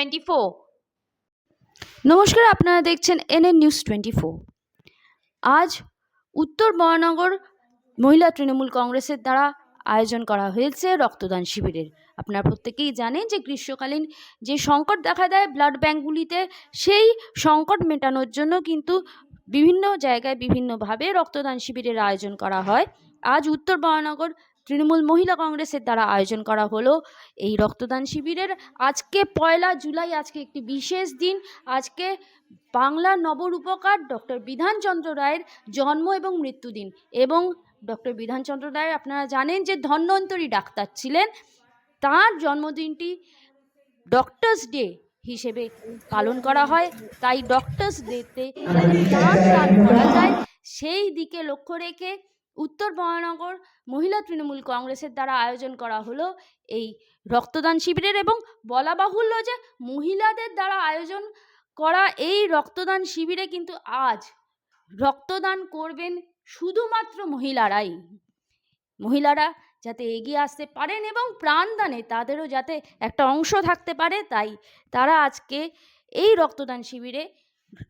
Twenty four নমস্কার, আপনারা দেখছেন এনএন নিউজ টোয়েন্টি ফোর আজ উত্তর মহানগর মহিলা তৃণমূল কংগ্রেসের দ্বারা আয়োজন করা হয়েছে রক্তদান শিবিরের। আপনারা প্রত্যেকেই জানেন যে গ্রীষ্মকালীন যে সংকট দেখা দেয় ব্লাড ব্যাঙ্কগুলিতে সেই সংকট মেটানোর জন্য কিন্তু বিভিন্ন জায়গায় বিভিন্নভাবে রক্তদান শিবিরের আয়োজন করা হয়। আজ উত্তর মহানগর তৃণমূল মহিলা কংগ্রেসের দ্বারা আয়োজন করা হলো এই রক্তদান শিবিরের। আজকে পয়লা জুলাই, আজকে একটি বিশেষ দিন। আজকে বাংলার নবরূপকার ডক্টর বিধানচন্দ্র রায়ের জন্ম এবং মৃত্যুদিন এবং ডক্টর বিধানচন্দ্র রায়, আপনারা জানেন যে ধন্বন্তরী ডাক্তার ছিলেন। তার জন্মদিনটি ডক্টরস ডে হিসেবে পালন করা হয়। তাই ডক্টরস ডেতে দান করা যায়। সেই দিকে লক্ষ্য রেখে উত্তর মহানগর মহিলা তৃণমূল কংগ্রেসের দ্বারা আয়োজন করা হলো এই রক্তদান শিবিরের এবং বলা বাহুল্য যে মহিলাদের দ্বারা আয়োজন করা এই রক্তদান শিবিরে কিন্তু আজ রক্তদান করবেন শুধুমাত্র মহিলারাই। মহিলারা যাতে এগিয়ে আসতে পারেন এবং প্রাণদানে তাদেরও যাতে একটা অংশ থাকতে পারে, তাই তারা আজকে এই রক্তদান শিবিরে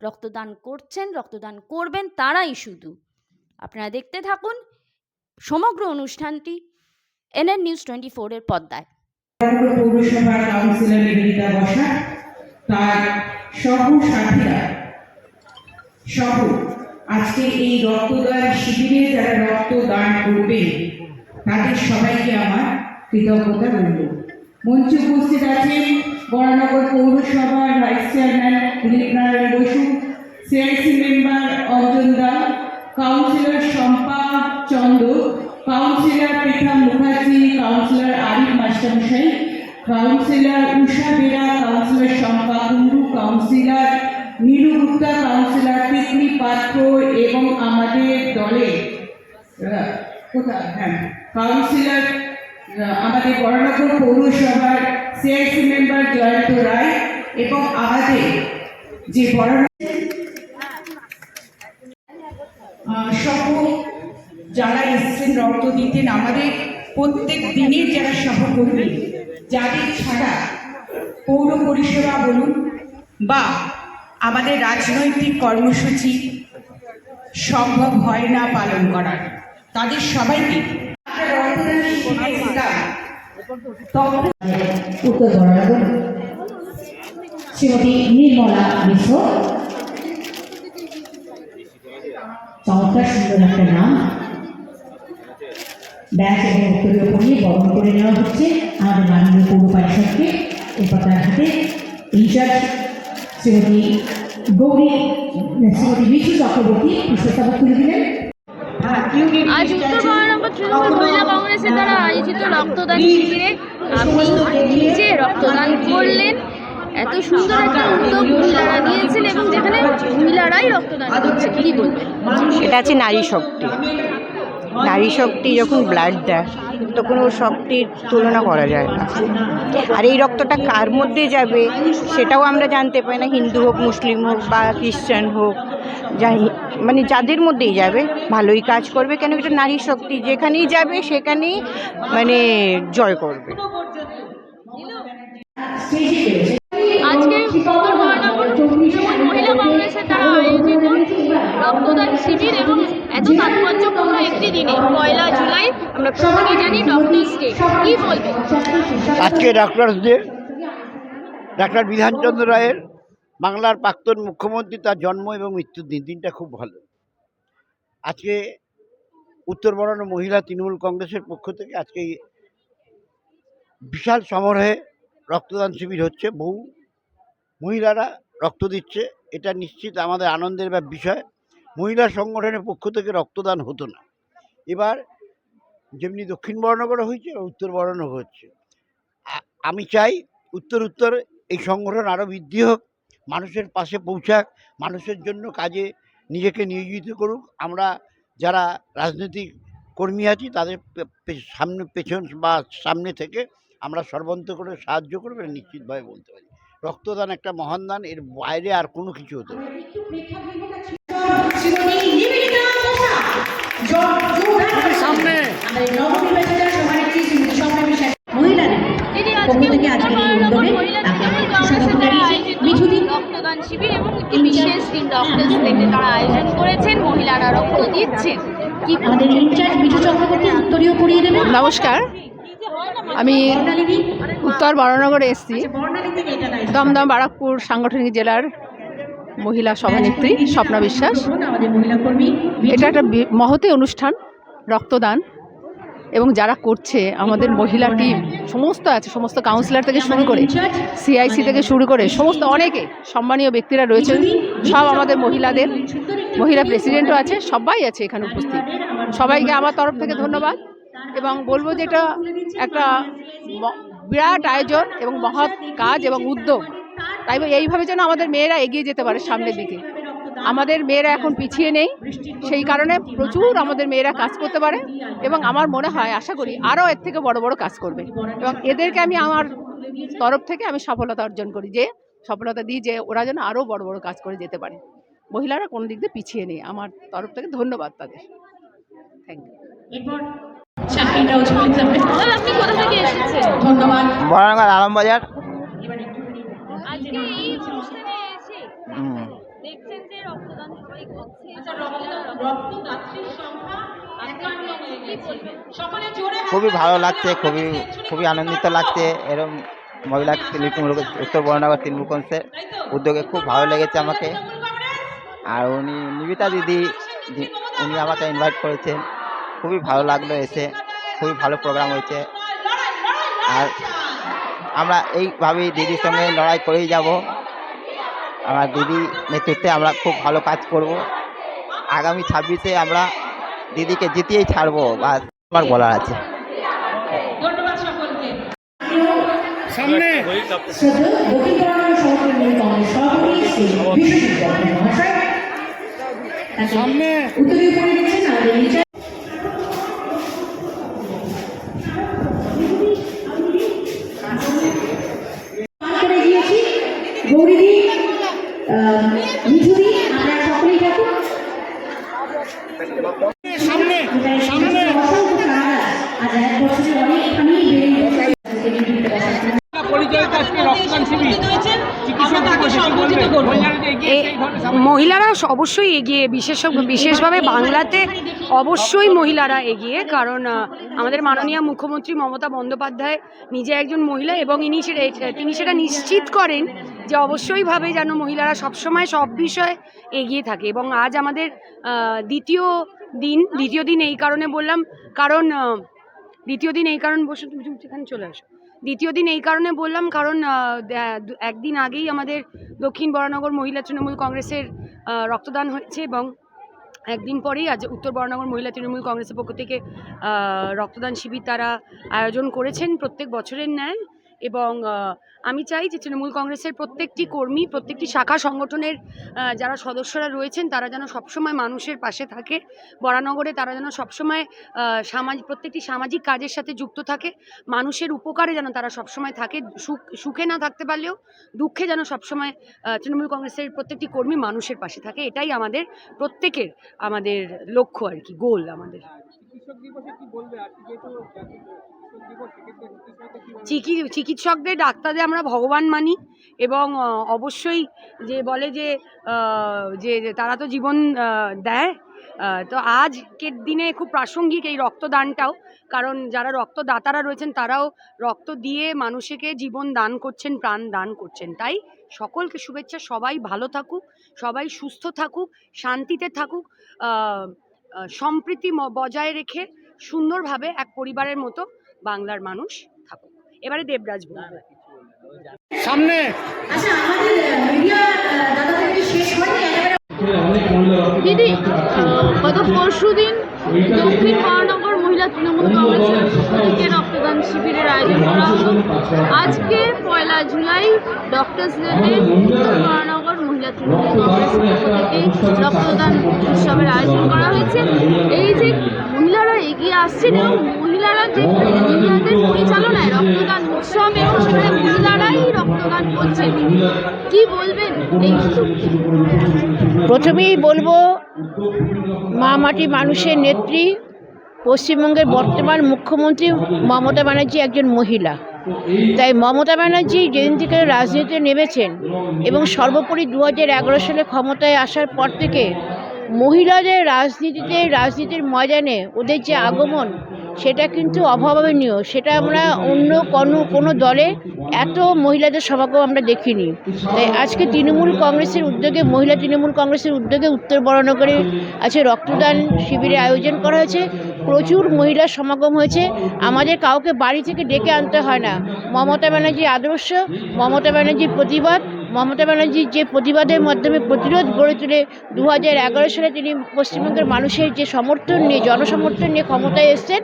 রক্তদান করছেন, রক্তদান করবেন তারাই শুধু। আপনারা দেখতে থাকুন সমগ্র অনুষ্ঠানটি এনএন নিউজ টোয়েন্টি ফোরের বহরমপুর পৌরসভার তার সহসাথীরা সহ আজকে এই রক্তদান শিবিরে যারা রক্তদান করবে তাদের সবাইকে আমার কৃতজ্ঞতা রইল। মঞ্চে উপস্থিত আছেন পৌরসভার vice chairman Dilip Narayan Basu, CIC member Arjun Das councillor Shampa Chandra councillor Pritha Mukherjee councillor Arif মাস্টারমশাই councillor Usha Bera councillor Shampa Kundu councillor Nilu Gupta councillor Titli Patra এবং আমাদের দলে কোথায়? হ্যাঁ কাউন্সিলর আমাদের বড়নগর পৌরসভার সিআইসি মেম্বার জয়ন্ত রায় এবং আমাদের যে বড় আহ, সহ যারা এসছেন, রক্ত দিতেন, আমাদের প্রত্যেক দিনের যারা সহকর্মী, যাদের ছাড়া পৌর পরিষেবা বলুন বা আমাদের রাজনৈতিক কর্মসূচি সম্ভব হয় না পালন করার। তাদের সবাইকে শ্রীমতী নির্মলা মিশ্র। চমৎকার সুন্দর একটা নাম। ব্যাস এবং উত্তরীয় পরিয়ে বরণ করে নেওয়া হচ্ছে আমাদের মাননীয় পৌর পরিষদকে। এরপর হাতে ইনচার্জ শ্রীমতী গৌরী, শ্রীমতী বিশু চক্রবর্তী পুষ্পস্তবক তুলে দিলেন। আজ উত্তর মহানগর তৃণমূল মহিলা কংগ্রেসের দ্বারা আয়োজিত রক্তদান শিবিরে আপনি নিজে রক্তদান করলেন। এত সুন্দর একটা উদ্যোগ মহিলারা নিয়েছেন এবং যেখানে মহিলারাই রক্তদান করছে, কি বলবেন? এটা আছে নারী শক্তি। নারী শক্তি যখন ব্লাড দেয়, তখন ওর শক্তির তুলনা করা যায় না। আর এই রক্তটা কার মধ্যে যাবে, সেটাও আমরা জানতে পারি না। হিন্দু হোক, মুসলিম হোক বা খ্রিস্টান হোক, যাই মানে যাদের মধ্যেই যাবে, ভালোই কাজ করবে, কেন এটা নারী শক্তি যেখানেই যাবে, সেখানেই মানে জয় করবে। আজকে মহিলা কংগ্রেসের দ্বারা আয়োজিত রক্তদান শিবির এবং এত তাৎপর্যপূর্ণ একটি দিনে, পয়লা জুলাই, আমরা জানি ডে বলবেন আজকে ডে ডাক্তার বিধানচন্দ্র রায়ের বাংলার প্রাক্তন মুখ্যমন্ত্রী তার জন্ম এবং মৃত্যুর দিন। দিনটা খুব ভালো। আজকে উত্তর বরানো মহিলা তৃণমূল কংগ্রেসের পক্ষ থেকে আজকে বিশাল সমারোহে রক্তদান শিবির হচ্ছে। বহু মহিলারা রক্ত দিচ্ছে, এটা নিশ্চিত আমাদের আনন্দের বিষয়। মহিলা সংগঠনের পক্ষ থেকে রক্তদান হতো না। এবার যেমনি দক্ষিণ বর্ণগরে হয়েছে উত্তর বর্ণ হচ্ছে। আমি চাই উত্তর উত্তর এই সংগঠন আরও বৃদ্ধি হোক, মানুষের পাশে পৌঁছাক, মানুষের জন্য কাজে নিজেকে নিয়োজিত করুক। আমরা যারা রাজনৈতিক কর্মী আছি, তাদের সামনে পেছন বা সামনে থেকে আমরা সর্বন্ত করে সাহায্য করব নিশ্চিতভাবে বলতে পারি। রক্তদান একটা মহান দান এর বাইরে আর কোনো কিছু হতে তারা আয়োজন করেছেন মহিলারা রক্ত দিচ্ছেন দেবেন নমস্কার। আমি উত্তর বরানগরে এসেছি। দমদম বারাকপুর সাংগঠনিক জেলার মহিলা সভানেত্রী স্বপ্না বিশ্বাস। এটা একটা মহতি অনুষ্ঠান রক্তদান। এবং যারা করছে আমাদের মহিলা টিম সমস্ত আছে সমস্ত কাউন্সিলর থেকে শুরু করে সিআইসি থেকে শুরু করে সমস্ত অনেকে সম্মানীয় ব্যক্তিরা রয়েছে। সব আমাদের মহিলাদের মহিলা প্রেসিডেন্টও আছে সবাই আছে এখানে উপস্থিত। সবাইকে আমার তরফ থেকে ধন্যবাদ। এবং বলব যে এটা একটা বিরাট আয়োজন এবং মহৎ কাজ এবং উদ্যোগ। তাই এইভাবে যেন আমাদের মেয়েরা এগিয়ে যেতে পারে সামনের দিকে। আমাদের মেয়েরা এখন পিছিয়ে নেই। সেই কারণে প্রচুর আমাদের মেয়েরা কাজ করতে পারে এবং আমার মনে হয় আশা করি আরও এর থেকে বড় বড় কাজ করবে। এবং এদেরকে আমি আমার তরফ থেকে আমি সফলতা অর্জন করি যে সফলতা দিই যে ওরা যেন আরও বড় বড় কাজ করে যেতে পারে। মহিলারা কোনো দিক দিয়ে পিছিয়ে নেই। আমার তরফ থেকে ধন্যবাদ তাদের। Thank you Baranagar Alambazar. আজকে এই অনুষ্ঠানে এসে দেখছেন যে রক্তদান সবাই করছে। রক্তদাত্রীর সংখ্যা একান্ন হয়ে গেছে। সকলে জোরে হাত খুবই ভালো লাগছে খুবই খুবই আনন্দিত লাগছে। এরম মহিলা তৃণমূল উত্তর বরানগর তৃণমূল কংগ্রেসের উদ্যোগে খুব ভালো লেগেছে আমাকে। আর উনি নিবিতা দিদি উনি আমাকে ইনভাইট করেছেন। খুবই ভালো লাগল এসে। খুবই ভালো প্রোগ্রাম হয়েছে। আর আমরা এইভাবেই দিদির সঙ্গে লড়াই করেই যাব। আমার দিদি নেতৃত্বে আমরা খুব ভালো কাজ করব। আগামী ছাব্বিশে আমরা দিদিকে জিতিয়েই ছাড়বো বা আমার বলার আছে। ধন্যবাদ সকলকে। এ- মহিলারা অবশ্যই এগিয়ে, বিশেষ বিশেষভাবে বাংলাতে অবশ্যই মহিলারা এগিয়ে, কারণ আমাদের মাননীয় মুখ্যমন্ত্রী মমতা বন্দ্যোপাধ্যায় নিজে একজন মহিলা এবং ইনি তিনি সেটা নিশ্চিত করেন যে অবশ্যইভাবে যেন মহিলারা সবসময় সব বিষয়ে এগিয়ে থাকে এবং আজ আমাদের দ্বিতীয় দিন দ্বিতীয় দিন এই কারণে বললাম, কারণ দ্বিতীয় দিন এই কারণ বসে তুমি এখানে চলে আসো। দ্বিতীয় দিন এই কারণে বললাম, কারণ একদিন আগেই আমাদের দক্ষিণ বরানগর মহিলা তৃণমূল কংগ্রেসের রক্তদান হয়েছে এবং একদিন পরেই আজ উত্তর বরানগর মহিলা তৃণমূল কংগ্রেসের পক্ষ থেকে রক্তদান শিবির তারা আয়োজন করেছেন প্রত্যেক বছরের ন্যায়। এবং আমি চাই যে তৃণমূল কংগ্রেসের প্রত্যেকটি কর্মী, প্রত্যেকটি শাখা সংগঠনের যারা সদস্যরা রয়েছেন, তারা যেন সবসময় মানুষের পাশে থাকে। বরানগরে তারা যেন সবসময় সামাজিক প্রত্যেকটি সামাজিক কাজের সাথে যুক্ত থাকে। মানুষের উপকারে যেন তারা সবসময় থাকে। সুখ, সুখে না থাকতে পারলেও দুঃখে যেন সবসময় তৃণমূল কংগ্রেসের প্রত্যেকটি কর্মী মানুষের পাশে থাকে। এটাই আমাদের, প্রত্যেকের আমাদের লক্ষ্য আর কি, গোল আমাদের। চিকিৎসকদের ডাক্তারদের আমরা ভগবান মানি এবং অবশ্যই যে বলে যে যে তারা তো জীবন দেয় তো আজকের দিনে খুব প্রাসঙ্গিক এই রক্তদানটাও। কারণ যারা রক্তদাতারা রয়েছেন, তারাও রক্ত দিয়ে মানুষকে জীবন দান করছেন, প্রাণ দান করছেন। তাই সকলকে শুভেচ্ছা, সবাই ভালো থাকুক, সবাই সুস্থ থাকুক, শান্তিতে থাকুক সম্প্রীতি ম- বজায় রেখে সুন্দরভাবে এক পরিবারের মতো বাংলার মানুষ থাকুক। এবারে দেবরাজ সামনে! আচ্ছা আমাদের মিডিয়া দাদা গত পরশু দিন দক্ষিণ মহানগর মহিলা তৃণমূল কংগ্রেসের রক্তদান শিবিরের আয়োজন করা হলো আজকে পয়লা জুলাই ডক্টরস ডেতে উত্তর মহানগর মহিলা তৃণমূল কংগ্রেসের পক্ষ থেকে রক্তদান উৎসবের আয়োজন করা হয়েছে। এই যে মহিলারা এগিয়ে আসছেন এবং মহিলারা যে মহিলাদের পরিচালনায় রক্তদান উৎসব এবং সেখানে মহিলারাই রক্তদান করছেন, কি বলবেন? এই প্রথমেই বলব, মা মাটি মানুষের নেত্রী পশ্চিমবঙ্গের বর্তমান মুখ্যমন্ত্রী মমতা ব্যানার্জি একজন মহিলা। তাই মমতা ব্যানার্জি যেদিন থেকে রাজনীতিতে নেমেছেন এবং সর্বোপরি দু হাজার এগারো সালে ক্ষমতায় আসার পর থেকে মহিলাদের রাজনীতিতে, রাজনীতির ময়দানে ওদের যে আগমন সেটা কিন্তু অভাবনীয়। সেটা আমরা অন্য কোনো কোনো দলে এত মহিলাদের সমাগম আমরা দেখিনি। তাই আজকে তৃণমূল কংগ্রেসের উদ্যোগে, মহিলা তৃণমূল কংগ্রেসের উদ্যোগে উত্তর বরানগরে আছে রক্তদান শিবিরে আয়োজন করা হয়েছে। প্রচুর মহিলার সমাগম হয়েছে। আমাদের কাউকে বাড়ি থেকে ডেকে আনতে হয় না। মমতা ব্যানার্জির আদর্শ, মমতা ব্যানার্জির প্রতিবাদ মমতা ব্যানার্জির যে প্রতিবাদের মাধ্যমে প্রতিরোধ গড়ে তুলে দু হাজার এগারো সালে তিনি পশ্চিমবঙ্গের মানুষের যে সমর্থন নিয়ে, জনসমর্থন নিয়ে ক্ষমতায় এসছেন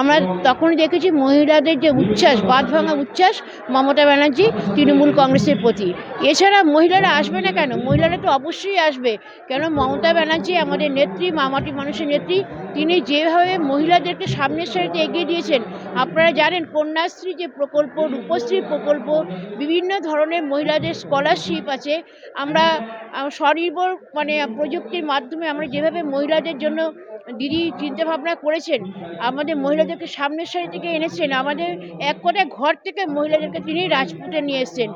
আমরা তখনই দেখেছি মহিলাদের যে উচ্ছ্বাস বাদ ভাঙা উচ্ছ্বাস মমতা ব্যানার্জি তৃণমূল কংগ্রেসের প্রতি। এছাড়া মহিলারা আসবে না কেন? মহিলারা তো অবশ্যই আসবে। কেন? মমতা ব্যানার্জি আমাদের নেত্রী, মামাটি মানুষের নেত্রী, তিনি যেভাবে মহিলাদেরকে সামনের সারিতে এগিয়ে দিয়েছেন, আপনারা জানেন কন্যাশ্রী যে প্রকল্প, রূপশ্রী প্রকল্প, বিভিন্ন ধরনের মহিলাদের স্কলারশিপ আছে। আমরা স্বনির্ভর মানে প্রযুক্তির মাধ্যমে আমরা যেভাবে মহিলাদের জন্য দিদি চিন্তা ভাবনা করেছেন, আমাদের মহিলাদেরকে সামনের সারি থেকে এনেছেন। আমাদের এক কথায় ঘর থেকে মহিলাদেরকে তিনি রাজপুতে নিয়ে এসেছেন।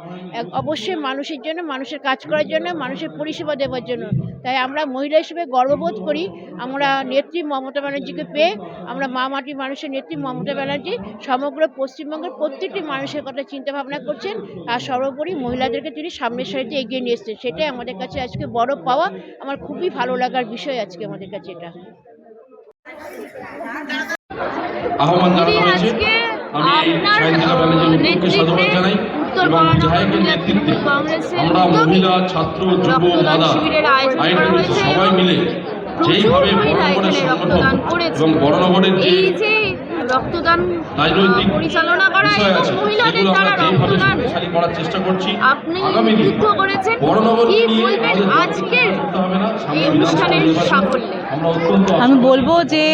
অবশ্যই মানুষের জন্য, মানুষের কাজ করার জন্য, মানুষের পরিষেবা দেওয়ার জন্য। তাই আমরা মহিলা হিসেবে গর্ববোধ করি। আমরা নেত্রী মমতা ব্যানার্জিকে পেয়ে আমরা মা মাটি মানুষের নেত্রী মমতা ব্যানার্জি সমগ্র পশ্চিমবঙ্গের প্রত্যেকটি মানুষের কথা চিন্তা ভাবনা করছেন। আর সর্বোপরি মহিলাদেরকে তিনি সামনের সারিতে এগিয়ে নিয়ে এসছেন। সেটাই আমাদের কাছে আজকে বড় পাওয়া। আমার খুবই ভালো লাগার বিষয় আজকে আমাদের কাছে এটা। আহ্বান জানানো হয়েছে। আমি আপনার, সাহিত্যিকা ব্যানার্জির উদ্যোগকে সাধুবাদ জানাই। এবং বরানগর নেতৃত্বে আমরা মহিলা ছাত্র যুব আয়োজন আইনজীবী সবাই মিলে যেইভাবে বড় সংগঠন এবং বড়নগরের যে রক্তদান পরিচালনা করা এবং মহিলাদের দ্বারা রক্তদান করার চেষ্টা করছি আপনি উদ্বুদ্ধ করেছেন কি বলবেন আজকের এই অনুষ্ঠানের সাফল্যে? আমি বলব যে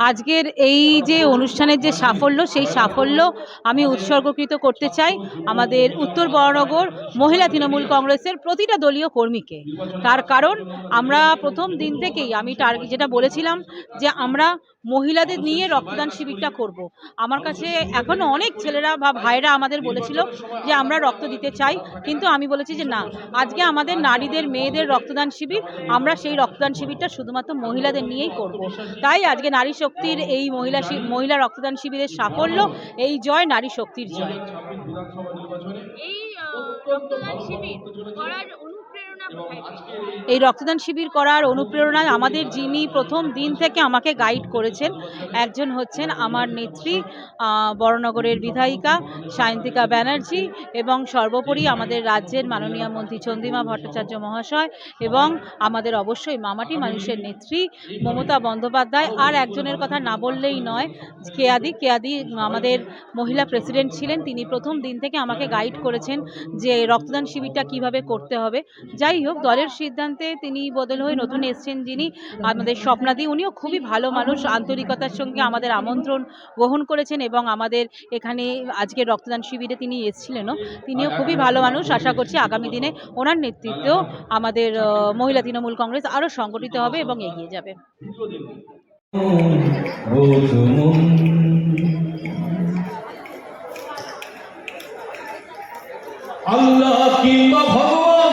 আজকের এই যে অনুষ্ঠানের যে সাফল্য সেই সাফল্য আমি উৎসর্গকৃত করতে চাই আমাদের উত্তর বরানগর মহিলা তৃণমূল কংগ্রেসের প্রতিটা দলীয় কর্মীকে। তার কারণ আমরা প্রথম দিন থেকেই আমি টার্গেট যেটা বলেছিলাম যে আমরা মহিলাদের নিয়ে রক্তদান শিবিরটা করব। আমার কাছে এখনও অনেক ছেলেরা বা ভাইরা আমাদের বলেছিল যে আমরা রক্ত দিতে চাই কিন্তু আমি বলেছি যে না আজকে আমাদের নারীদের মেয়েদের রক্তদান শিবির আমরা সেই রক্তদান শিবিরটা শুধুমাত্র মহিলাদের নিয়েই করব। তাই আজকে নারী শক্তির এই মহিলা শি- মহিলা রক্তদান শিবিরের সাফল্য এই জয় নারী শক্তির জয় এই রক্তদান শিবির করার? এই রক্তদান শিবির করার অনুপ্রেরণায় আমাদের যিনি প্রথম দিন থেকে আমাকে গাইড করেছেন, একজন হচ্ছেন আমার নেত্রী বড়নগরের বিধায়িকা সায়ন্তিকা ব্যানার্জি এবং সর্বোপরি আমাদের রাজ্যের মাননীয় মন্ত্রী চন্দ্রিমা ভট্টাচার্য মহাশয় এবং আমাদের অবশ্যই মামাটি মানুষের নেত্রী মমতা বন্দ্যোপাধ্যায়। আর একজনের কথা না বললেই নয়, কেয়াদি কেয়াদি আমাদের মহিলা প্রেসিডেন্ট ছিলেন, তিনি প্রথম দিন থেকে আমাকে গাইড করেছেন যে রক্তদান শিবিরটা কীভাবে করতে হবে। যাই হোক, দলের সিদ্ধান্তে তিনি বদল হয়ে নতুন এসছেন যিনি। আমাদের স্বপ্নাদি, উনিও খুবই ভালো মানুষ, আন্তরিকতার সঙ্গে আমাদের আমন্ত্রণ গ্রহণ করেছেন এবং আমাদের এখানে আজকে রক্তদান শিবিরে তিনি এসেছিলেনও। তিনিও খুবই ভালো মানুষ, আশা করছি আগামী দিনে ওনার নেতৃত্বেও আমাদের মহিলা তৃণমূল কংগ্রেস আরও সংগঠিত হবে এবং এগিয়ে যাবে। আল্লাহ কিংবা ভগবান